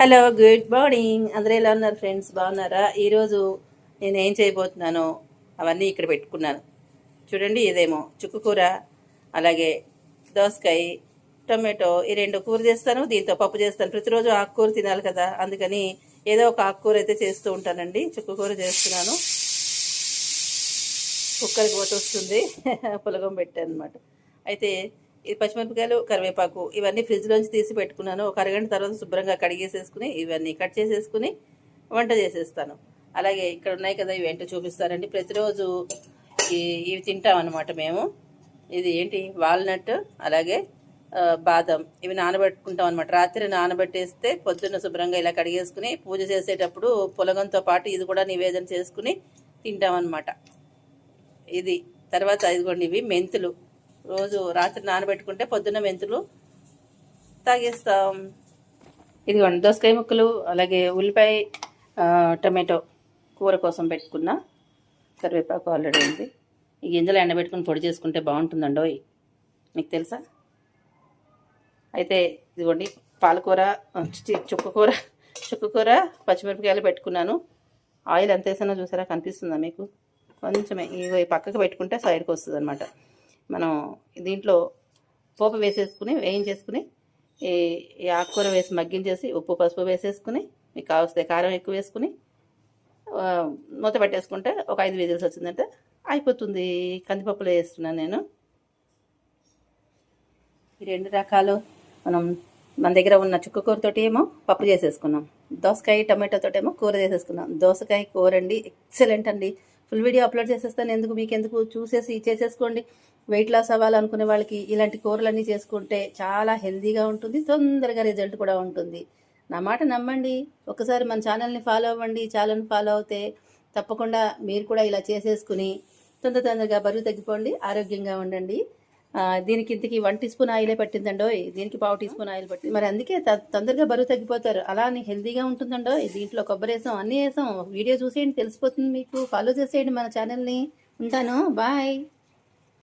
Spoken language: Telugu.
Hello good morning. అందరూ ఎలా ఉన్నారు ఫ్రెండ్స్? బాగున్నారా? ఈరోజు నేను ఏం చేయబోతున్నానో అవన్నీ ఇక్కడ పెట్టుకున్నాను. చూడండి ఇదేమో చుక్కు కూర అలాగే దోసకాయ టొమాటో ఈ రెండు కూర చేస్తాను. దీంతో పప్పు చేస్తాను. ప్రతిరోజు ఆకుకూర తినాలి కదా అందుకని ఏదో ఒక ఆకుకూర అయితే చేస్తూ ఉంటానండి. చుక్కుకూర చేస్తున్నాను. కుక్కర్కి పోతొస్తుంది. పులగం పెట్టాను అనమాట అయితే ఈ పచ్చిమిరపకాయలు కరివేపాకు ఇవన్నీ ఫ్రిడ్జ్లోంచి తీసి పెట్టుకున్నాను. ఒక అరగంట తర్వాత శుభ్రంగా కడిగేసేసుకుని ఇవన్నీ కట్ చేసేసుకుని వంట చేసేస్తాను. అలాగే ఇక్కడ ఉన్నాయి కదా ఇవి ఏంటో చూపిస్తానండి. ప్రతిరోజు ఈ ఇవి తింటాం అనమాట మేము. ఇది ఏంటి? వాల్నట్ అలాగే బాదం. ఇవి నానబెట్టుకుంటాం అనమాట రాత్రి నానబెట్టేస్తే పొద్దున్న శుభ్రంగా ఇలా కడిగేసుకుని పూజ చేసేటప్పుడు పులగంతో పాటు ఇది కూడా నివేదన చేసుకుని తింటాం ఇది. తర్వాత ఇదిగోండి ఇవి మెంతులు. రోజు రాత్రి నానబెట్టుకుంటే పొద్దున్న మెంతులు తాగేస్తాం. ఇదిగోండి దోసకాయ ముక్కలు అలాగే ఉల్లిపాయ టమాటో కూర కోసం పెట్టుకున్న కరివేపాకు ఆల్రెడీ ఉంది. ఈ గింజలు ఎండబెట్టుకుని పొడి చేసుకుంటే బాగుంటుందండి ఓయ్ మీకు తెలుసా? అయితే ఇదిగోండి పాలకూర చుక్కకూర చుక్కకూర పచ్చిమిరపకాయలు పెట్టుకున్నాను. ఆయిల్ ఎంత వేసానో చూసారా? కనిపిస్తుందా మీకు? కొంచెమే ఇగో పక్కకు పెట్టుకుంటే సైడ్కి వస్తుంది అనమాట మనం దీంట్లో పోపు వేసేసుకుని వేయించేసుకుని ఈ ఆకుకూర వేసి మగ్గించేసి ఉప్పు పసుపు వేసేసుకుని మీకు కావస్తే కారం ఎక్కువ వేసుకుని మూత పెట్టేసుకుంటే ఒక ఐదు విజిల్స్ వచ్చిందంటే అయిపోతుంది. కందిపప్పులో వేస్తున్నాను నేను. ఈ రెండు రకాలు మనం మన దగ్గర ఉన్న చుక్కకూరతోటి ఏమో పప్పు చేసేసుకున్నాం. దోసకాయ టమాటో ఏమో కూర చేసేసుకున్నాం. దోసకాయ కూర అండి ఎక్సలెంట్ అండి. ఫుల్ వీడియో అప్లోడ్ చేసేస్తాను. ఎందుకు మీకు ఎందుకు చూసేసి చేసేసుకోండి. వెయిట్ లాస్ అవ్వాలనుకునే వాళ్ళకి ఇలాంటి కూరలన్నీ చేసుకుంటే చాలా హెల్దీగా ఉంటుంది. తొందరగా రిజల్ట్ కూడా ఉంటుంది. నా మాట నమ్మండి. ఒకసారి మన ఛానల్ని ఫాలో అవ్వండి. ఛానల్ని ఫాలో అవుతే తప్పకుండా మీరు కూడా ఇలా చేసేసుకుని తొందర తొందరగా బరువు తగ్గిపోండి. ఆరోగ్యంగా ఉండండి. దీనికి ఇంతకి వన్ టీ స్పూన్ ఆయిలే పట్టిందండో దీనికి పావు టీ స్పూన్ ఆయిల్ పట్టింది. మరి అందుకే త- తొందరగా బరువు తగ్గిపోతారు. అలా అని హెల్దీగా ఉంటుందండో దీంట్లో కొబ్బరి వేసాం అన్నీ వేసాం. వీడియో చూసేయండి తెలిసిపోతుంది మీకు. ఫాలో చేసేయండి మన ఛానల్ని ఉంటాను. బాయ్